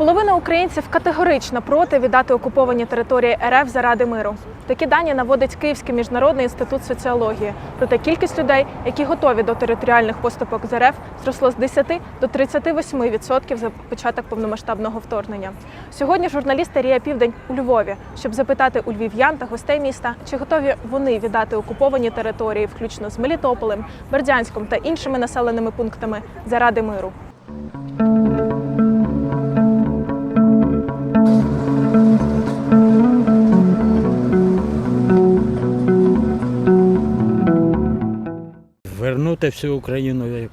Половина українців категорично проти віддати окуповані території РФ заради миру. Такі дані наводить Київський міжнародний інститут соціології. Проте кількість людей, які готові до територіальних поступок з РФ, зросло з 10 до 38% за початок повномасштабного вторгнення. Сьогодні журналісти Рія Південь у Львові, щоб запитати у львів'ян та гостей міста, чи готові вони віддати окуповані території, включно з Мелітополем, Бердянськом та іншими населеними пунктами, заради миру. Вернути всю Україну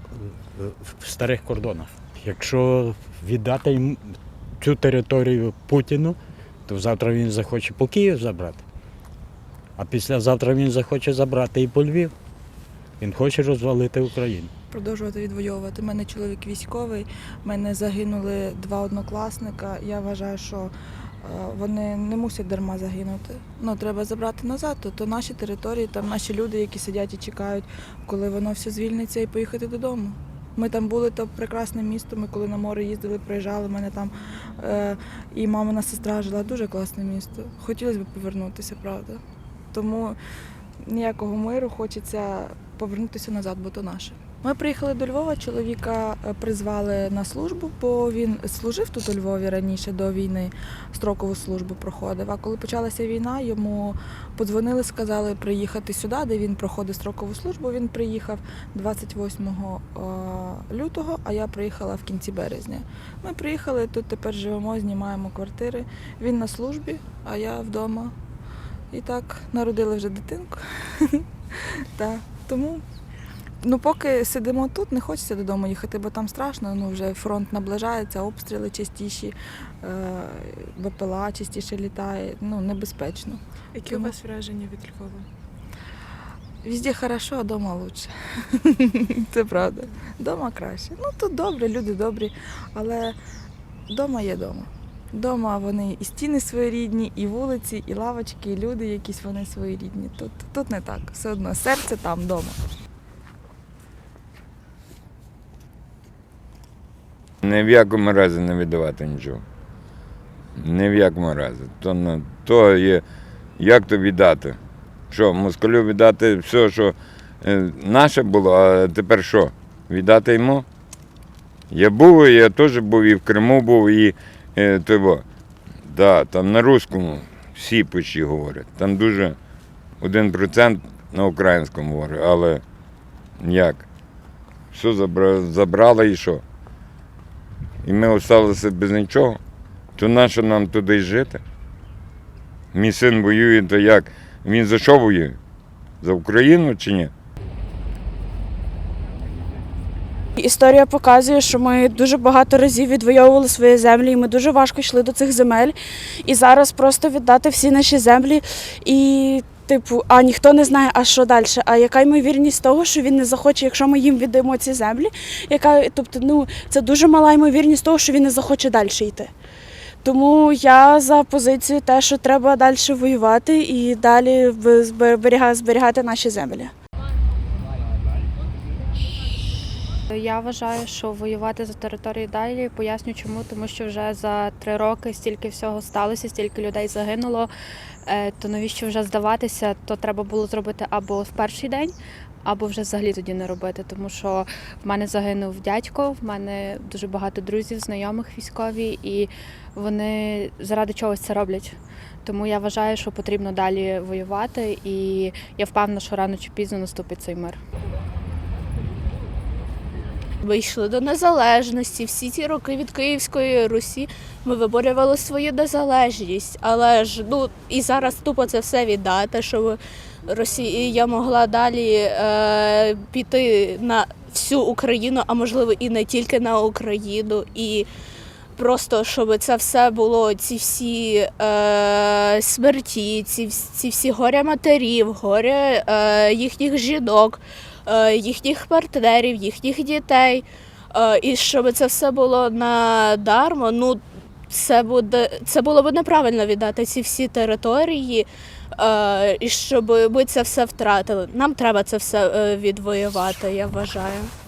в старих кордонах. Якщо віддати їм цю територію Путіну, то завтра він захоче по Київ забрати. А післязавтра він захоче забрати і по Львів. Він хоче розвалити Україну. продовжувати відвоювати. У мене чоловік військовий, в мене загинули два однокласника. Я вважаю, що е, вони не мусять дарма загинути. Ну, треба забрати назад, то, то наші території, там наші люди, які сидять і чекають, коли воно все звільниться і поїхати додому. Ми там були, то прекрасне місто. Ми коли на море їздили, приїжджали. Мене там е, і мамина сестра жила. Дуже класне місто. Хотілося б повернутися, правда. Тому ніякого миру хочеться повернутися назад, бо то наше. Ми приїхали до Львова, чоловіка е, призвали на службу, бо він служив тут у Львові раніше до війни, строкову службу проходив. А коли почалася війна, йому подзвонили, сказали приїхати сюди, де він проходить строкову службу. Він приїхав 28 е, лютого, а я приїхала в кінці березня. Ми приїхали, тут тепер живемо, знімаємо квартири. Він на службі, а я вдома. І так народили вже дитинку. Тому Ну, поки сидимо тут, не хочеться додому їхати, бо там страшно. Ну, вже фронт наближається, обстріли частіші, е, БПЛА частіше літає. Ну, небезпечно. Які у вас враження від Львова? Везде хорошо, а вдома лучше. Це правда. Дома краще. Ну, тут добре, люди добрі, але вдома є дома. Дома вони і стіни своєрідні, і вулиці, і лавочки, і люди якісь вони своєрідні. Тут, тут не так. Все одно серце там вдома. Ні в якому разі не віддавати нічого. Ні в якому разі. То, то є, як то віддати? Що, москалю віддати все, що е, наше було, а тепер що? Віддати йому? Я був, я теж був і в Криму був, і е, того. Да, там на русскому всі почти говорять. Там дуже один процент на українському говорить, але як? Все забра- забрали і що? І ми залишилися без нічого, то нащо нам туди жити? Мій син воює, то як? Він за що воює? За Україну чи ні? Історія показує, що ми дуже багато разів відвоювали свої землі, і ми дуже важко йшли до цих земель. І зараз просто віддати всі наші землі і. Типу, а ніхто не знає, а що далі. А яка ймовірність того, що він не захоче, якщо ми їм віддаємо ці землі? Яка, тобто, ну це дуже мала ймовірність того, що він не захоче далі йти. Тому я за позицію те, що треба далі воювати і далі зберігати, наші землі. Я вважаю, що воювати за територію далі поясню чому, тому що вже за три роки стільки всього сталося, стільки людей загинуло. Е, То навіщо вже здаватися? То треба було зробити або в перший день, або вже взагалі тоді не робити. Тому що в мене загинув дядько, в мене дуже багато друзів, знайомих військові, і вони заради чогось це роблять. Тому я вважаю, що потрібно далі воювати, і я впевнена, що рано чи пізно наступить цей мир. Ми йшли до незалежності. Всі ці роки від Київської Русі ми виборювали свою незалежність. Але ж ну і зараз тупо це все віддати, щоб Росія могла далі е, піти на всю Україну, а можливо і не тільки на Україну. І просто щоб це все було, ці всі е, смерті, ці, ці всі горя матерів, горя е, їхніх жінок е, їхніх партнерів, їхніх дітей. Е, І щоб це все було надармо, ну це буде це було б неправильно віддати ці всі території, е, і щоб ми це все втратили. Нам треба це все е, відвоювати, я вважаю.